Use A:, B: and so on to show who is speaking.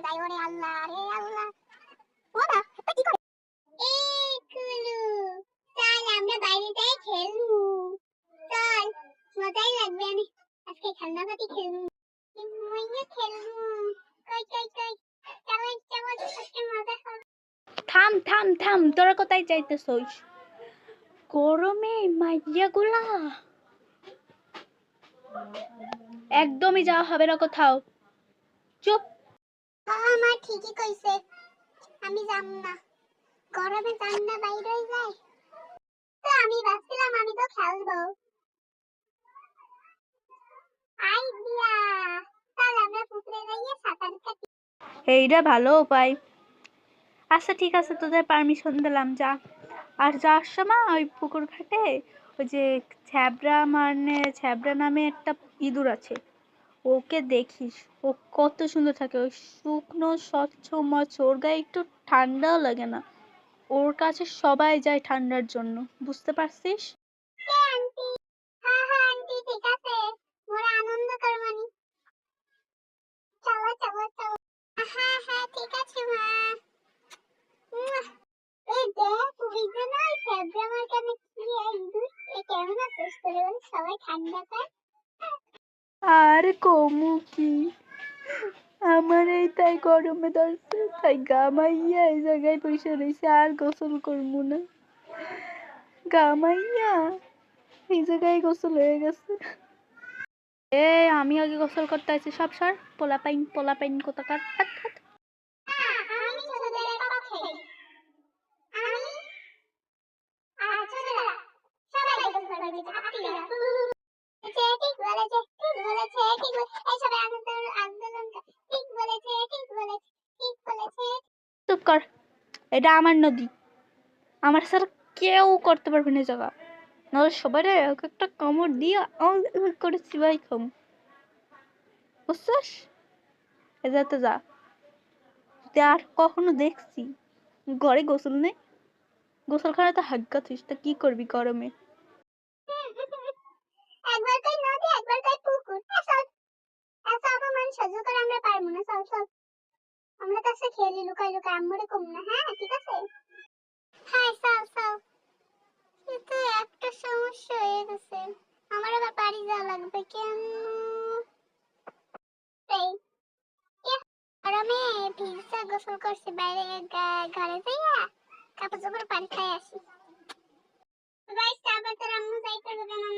A: কোথায় যাই ওরে আল্লাহ রে আল্লাহ। ও না এটা কি করে? এ কুলু চল আমরা বাইরে যাই খেলব। চল মজাই লাগবে আমি আজকে খেলনাপাতি খেলব। মইয়া খেলব। কই কই কই? চলো চলো আজকে মজা হবে।
B: থাম থাম থাম তোরা কোথায় যাইতেছস? গরমে মাইয়াগুলা একদমই যাওয়া হবে না কোথাও। চুপ
A: আমার ঠিকই কইছে। আমি যাব না। গরমে যান না, বাইরে যায় তো আমি ভাবছিলাম আমি তো খেলব। আইডিয়া! চল আমরা পুকুরে যাইয়ে সাঁতার
B: এইটা ভালো উপায়। আচ্ছা ঠিক আছে, তোদের পারমিশন দিলাম, যা। আর যাওয়ার সময় ওই পুকুর ঘাটে ওই যে ছ্যাবড়া মানে ছ্যাবড়া নামে একটা ইঁদুর আছে। ওকে দেখিস। ও কত সুন্দর থাকে। ওই শুকনো, স্বচ্ছ মচ্ছ ওর গায়ে একটু ঠান্ডাও লাগে না। ওর কাছে সবাই যায় ঠান্ডার জন্য। বুঝতে পারছিস?
A: সবাই ঠান্ডা পায়।
B: আর কমু কি? আমার এই তাই গরমে ধরছে তাই গামাইয়া এই জায়গায় বসে রয়েছে আর গোসল করব না। গামাইয়া এই জায়গায় গোসল হয়ে গেছে। এ আমি আগে গোসল করতে আছি সব সর পোলা পাইন পোলা পাইন কোথাকার
A: আমি
B: চুপ কর। এটা আমার নদী। আমার স্যার কেউ করতে পারবে না নাহলে সবাই একটা কামড় দিয়ে আউ করে চিবাই খাম বুঝছিস? এ যাতে যা। তুই আর কখনো দেখছি? ঘরে গোসল নেই? গোসলখানা তো হাগ্গা থিস তা কি করবি গরমে?
A: সহ্য করে আমরা পারব না, চল চল। আমরা কাছে খেলি লুকাই লুকাই, আম্মুরে কম না হ্যাঁ ঠিক আছে? হ্যাঁ চল চল। কিন্তু একটা সমস্যা হয়ে গেছে। আমার আবার বাড়ি যাওয়া লাগবে কেন? গরমে ভিজা গোসল করছি, বাইরে ঘরে যাইয়া কাপড় চোপড় পানি খাই আসি। তারপর তোর আম্মু যাইতে দেবে না